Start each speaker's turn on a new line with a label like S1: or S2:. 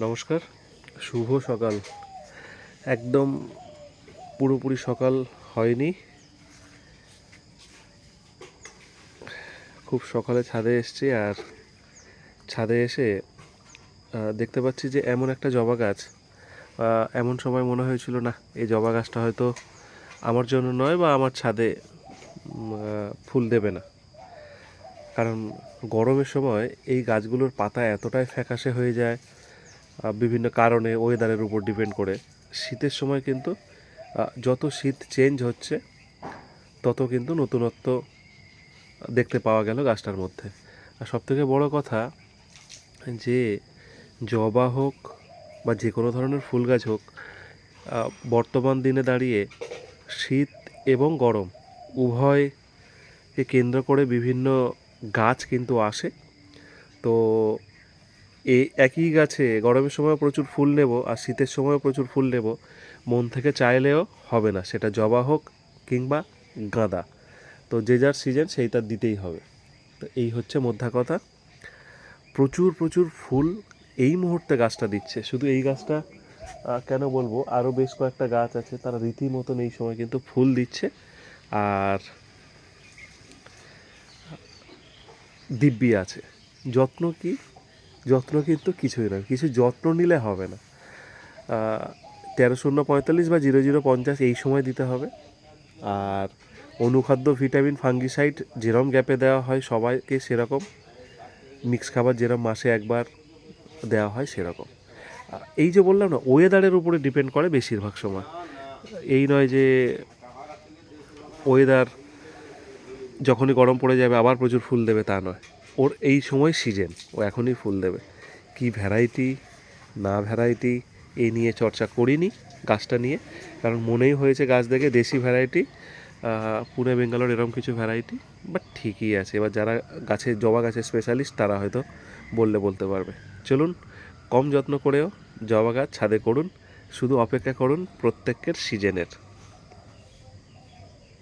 S1: নমস্কার। শুভ সকাল। একদম পুরোপুরি সকাল হয়নি। খুব সকালে ছাদে এসেছি আর ছাদে এসে দেখতে পাচ্ছি যে এমন একটা জবা গাছ। এমন সময় মনে হয়েছিল, না, এই জবা গাছটা হয়তো আমার জন্য নয় বা আমার ছাদে ফুল দেবে না। কারণ গরমের সময় এই গাছগুলোর পাতা এতটাই ফ্যাকাশে হয়ে যায় বিভিন্ন কারণে ওয়েদারের উপর ডিপেন্ড করে। শীতের সময় কিন্তু যত শীত চেঞ্জ হচ্ছে, তত কিন্তু নতুনত্ব দেখতে পাওয়া গেল গাছটার মধ্যে। আর সবথেকে বড় কথা যে, জবা হোক বা যে কোনো ধরনের ফুল গাছ হোক বর্তমান দিনে দাঁড়িয়ে শীত এবং গরম উভয়কে কেন্দ্র করে বিভিন্ন গাছ কিন্তু আসে। তো এই একই গাছে গরমের সময় প্রচুর ফুল নেব আর শীতের সময়ও প্রচুর ফুল নেব। মন থেকে চাইলেও হবে না, সেটা জবা হোক কিংবা গাঁদা। তো যে যার সিজন সেই তার দিতেই হবে। তো এই হচ্ছে মধ্যা কথা। প্রচুর প্রচুর ফুল এই মুহূর্তে গাছটা দিচ্ছে। শুধু এই গাছটা কেন বলব, আরও বেশ কয়েকটা গাছ আছে, তারা রীতিমতন এই সময় কিন্তু ফুল দিচ্ছে। আর দিব্যি আছে। যত্ন কি যত্ন কিন্তু কিছুই নয় কিছু যত্ন নিলে হবে না। তেরো শূন্য পঁয়তাল্লিশ বা জিরো জিরো পঞ্চাশ এই সময় দিতে হবে। আর অনুখাদ্য, ভিটামিন, ফাঙ্গিসাইড যেরম গ্যাপে দেওয়া হয় সবাইকে সেরকম। মিক্স খাবার যেরকম মাসে একবার দেওয়া হয় সেরকম। এই যে বললাম না, ওয়েদারের উপরে ডিপেন্ড করে বেশিরভাগ সময়। এই নয় যে ওয়েদার যখনই গরম পড়ে যাবে, আবার প্রচুর ফুল দেবে তা নয়। ওর এই সময় সিজন, ও এখনই ফুল দেবে। কি ভ্যারাইটি না ভ্যারাইটি এই নিয়ে চর্চা করিনি গাছটা নিয়ে, কারণ মনেই হয়েছে গাছ দেখে দেশি ভ্যারাইটি পুনে, বেঙ্গালোর এরকম কিছু ভ্যারাইটি বাট ঠিকই আছে। এবার যারা গাছে, জবা গাছের স্পেশালিস্ট তারা হয়তো বললে বলতে পারবে। চলুন, কম যত্ন করেও জবা গাছ ছাদে করুন, শুধু অপেক্ষা করুন প্রত্যেকের সিজনের।